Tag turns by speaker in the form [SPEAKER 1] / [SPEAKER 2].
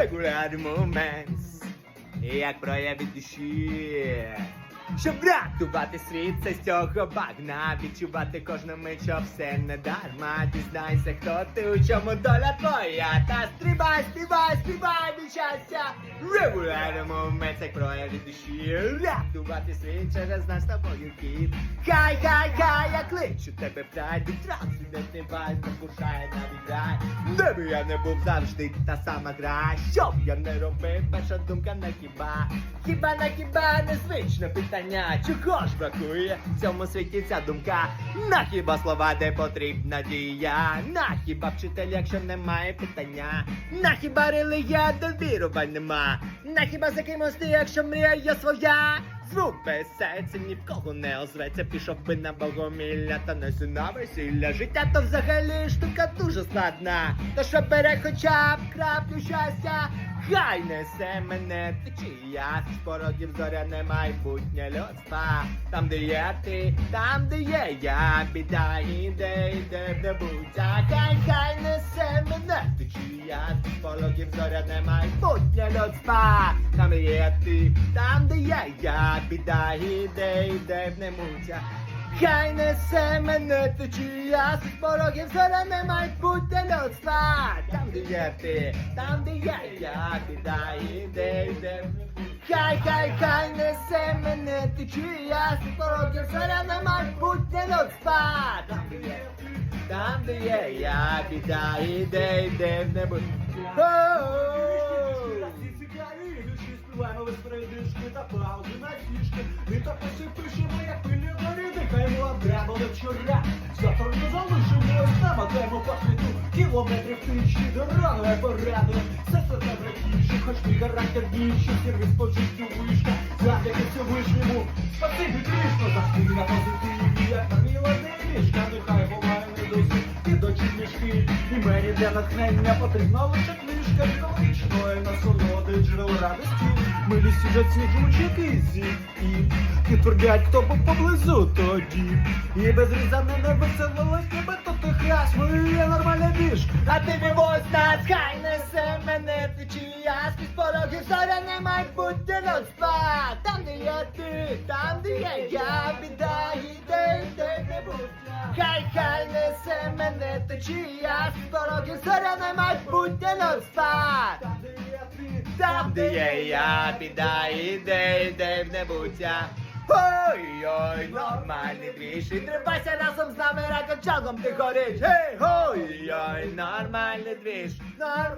[SPEAKER 1] Regular moments, як прояви душі. Щоб рятувати світ, це з цього багна Відчувати кожну мить, що все не дарма Дізнайся, хто ти, у чому доля твоя Та стрибай, стрибай, стрибай від щастя Regular moments, як прояви душі Рятувати світ через наш тобою хід Хай, хай, хай, я кличу тебе в рай Від трансцендентний вайб покушає навіть би я не був завжди та сама гра. Що б я не робив, перша думка на хіба? Хіба на хіба? Незвичне питання. Чого ж бракує в цьому світі ця думка? На хіба слова, де потрібна дія? На хіба вчитель, якщо немає питання? На хіба релігія, де вірувань нема. На хіба за кимось ти, якщо мрія є своя Звук серця ні в кого не озветься. Пішов би на богомілля та не на весілля Життя то взагалі штука дуже складна. То що бере хоча б краплю щастя Хай несе мене. Течія З порогів зоряне майбутнє людства. Там, де є ти, там, де є я. Біда іде, іде в небуття Хай, хай несе мене. Течія порогів зоряне майбутнє людства Там, є ти, там, де є я Біда іде, іде в небуття Хай несе мене течія з порогів зоряне майбутнє людства Там, де є ти, там, де є я, біда іде, іде йде Хай, хай, хай несе мене течія з порогів зоряне майбутнє людства Там, де є ти, там, де є я, біда іде, йде в небо
[SPEAKER 2] Співаємо без передишки та паузи на фішки. Літописи пишемо, як пилі горі Дихаємо обрямо до вчора Завтра не залишимо ось там Атемо по світу. Кілометрів тисячі Дорогою порадує Серце добротіше Хоч мій характер більше Сервіс по життю вишка. Завдяки Всевишньому Спасибі Кришно Завжди на позитиві. Як парміла мішка. Нехай буває мені для натхнення Потрібна лише книжка Екологічної насолоди Джерел радості. Милі сюжет сніжучий кизі І підтвердять, хто був поблизу тоді. І без різани не веселилось ніби то ти хрясь. Ми є нормальна біж
[SPEAKER 1] А ти вивозь нас, хай несе мене течія з порогів зоряне майбутнє людства. Там, де є ти, там, де є я, біда мене течія з порогів зоряне майбутнє
[SPEAKER 2] є ти
[SPEAKER 1] Там, де є я, біда іде, йде в небуття. Ой-ой, нормальний двіж І тримайся разом з нами, ракочалком ти гориш. Ей, ой-ой, нормальний двіж Нормальний